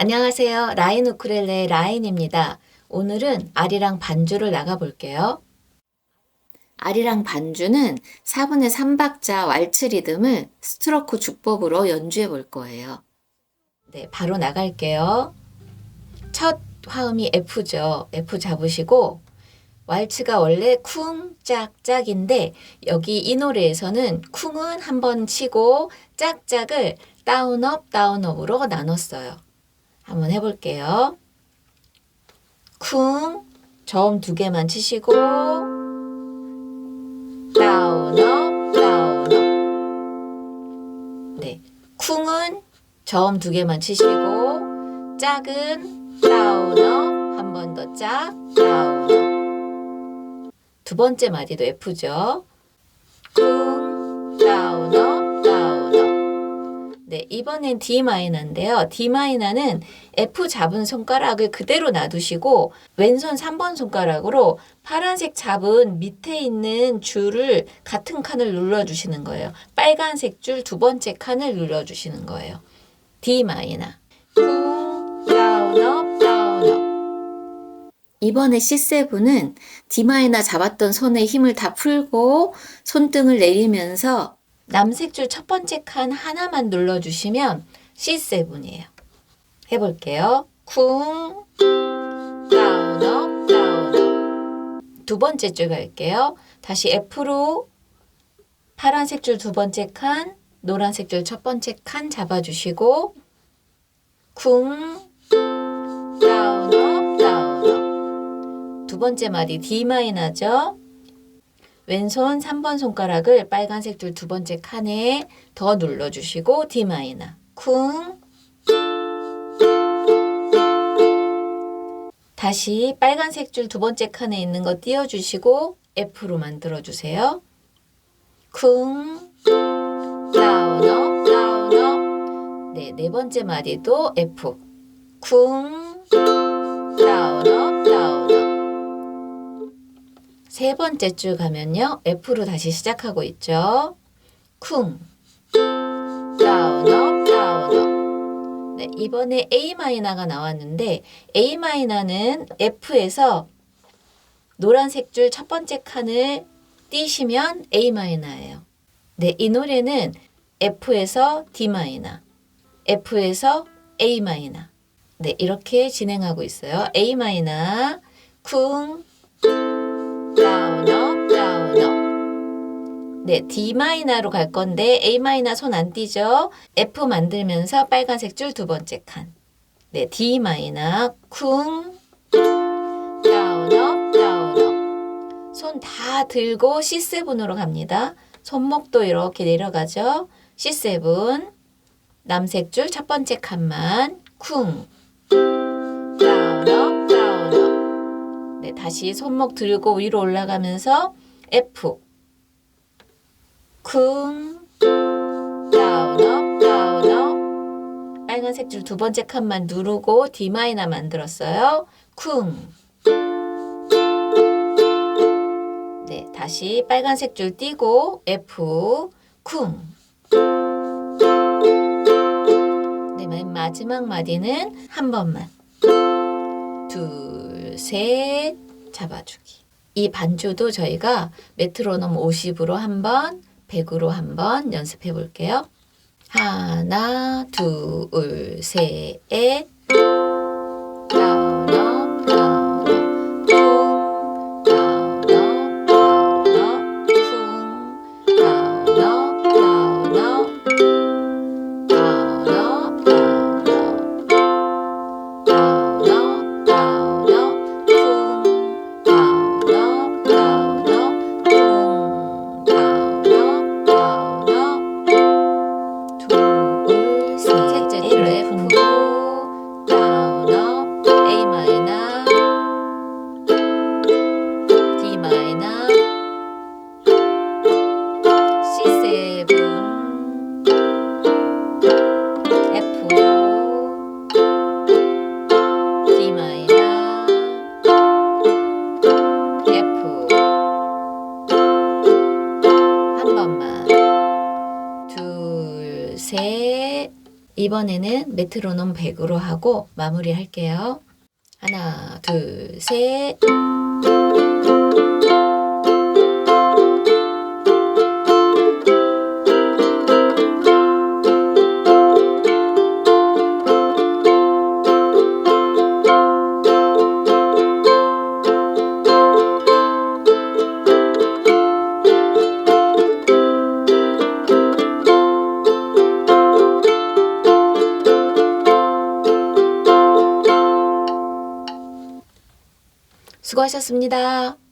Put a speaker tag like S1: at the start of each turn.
S1: 안녕하세요. 라인 우크렐레 라인입니다. 오늘은 아리랑 반주를 나가볼게요. 아리랑 반주는 4분의 3박자 왈츠 리듬을 스트로크 주법으로 연주해 볼 거예요. 네, 바로 나갈게요. 첫 화음이 F죠. F 잡으시고 왈츠가 원래 쿵, 짝, 짝인데 여기 이 노래에서는 쿵은 한 번 치고 짝짝을 다운업, 다운업으로 나눴어요. 한번 해볼게요. 쿵, 저음 두 개만 치시고 다운업, 다운업. 네, 쿵은 저음 두 개만 치시고 짝은 다운업, 한 번 더 짝, 다운업. 두 번째 마디도 F죠. 쿵, 네, 이번엔 D 마이너인데요. D 마이너는 F 잡은 손가락을 그대로 놔두시고 왼손 3번 손가락으로 파란색 잡은 밑에 있는 줄을 같은 칸을 눌러주시는 거예요. 빨간색 줄 두 번째 칸을 눌러주시는 거예요. D 마이너. 쿵, 다운업, 다운업. 이번에 C7은 D마이너 잡았던 손에 힘을 다 풀고 손등을 내리면서 남색 줄 첫 번째 칸 하나만 눌러주시면 C7이에요. 해볼게요. 쿵, 다운 업, 다운 업. 두 번째 줄 갈게요. 다시 F로 파란색 줄 두 번째 칸, 노란색 줄 첫 번째 칸 잡아주시고 쿵, 다운 업, 다운 업. 두 번째 마디 D 마이너죠. 왼손 3번 손가락을 빨간색 줄 두 번째 칸에 더 눌러주시고 D 마이너. 쿵. 다시 빨간색 줄 두 번째 칸에 있는 거 띄워주시고 F로 만들어주세요. 쿵. 다운 업, 다운 업. 네, 네 번째 마디도 F. 쿵. 세 번째 줄 가면요. F로 다시 시작하고 있죠. 쿵. 다운업, 다운업. 네, 이번에 A 마이너가 나왔는데 A 마이너는 F에서 노란색 줄 첫 번째 칸을 띄시면 A 마이너예요. 네, 이 노래는 F에서 D 마이너, F에서 A 마이너. 네, 이렇게 진행하고 있어요. A 마이너, 쿵, 네, D 마이너로 갈 건데 A 마이너 손 안 띄죠? F 만들면서 빨간색 줄 두 번째 칸. 네, D 마이너, 쿵, 다운 업, 다운 업. 손 다 들고 C7으로 갑니다. 손목도 이렇게 내려가죠? C7. 남색 줄 첫 번째 칸만 쿵, 다운 업, 다운 업. 네, 다시 손목 들고 위로 올라가면서 F. 쿵, 다운 업, 다운 업. 빨간색 줄 두 번째 칸만 누르고 D 마이너 만들었어요. 쿵. 네, 다시 빨간색 줄 띄고 F, 쿵. 네, 맨 마지막 마디는 한 번만. 둘, 셋, 잡아주기. 이 반주도 저희가 메트로놈 50으로 한 번, 100으로 한번 연습해 볼게요. 하나, 둘, 셋, 다 셋. 이번에는 메트로놈 100으로 하고 마무리 할게요. 하나, 둘, 셋. 수고하셨습니다.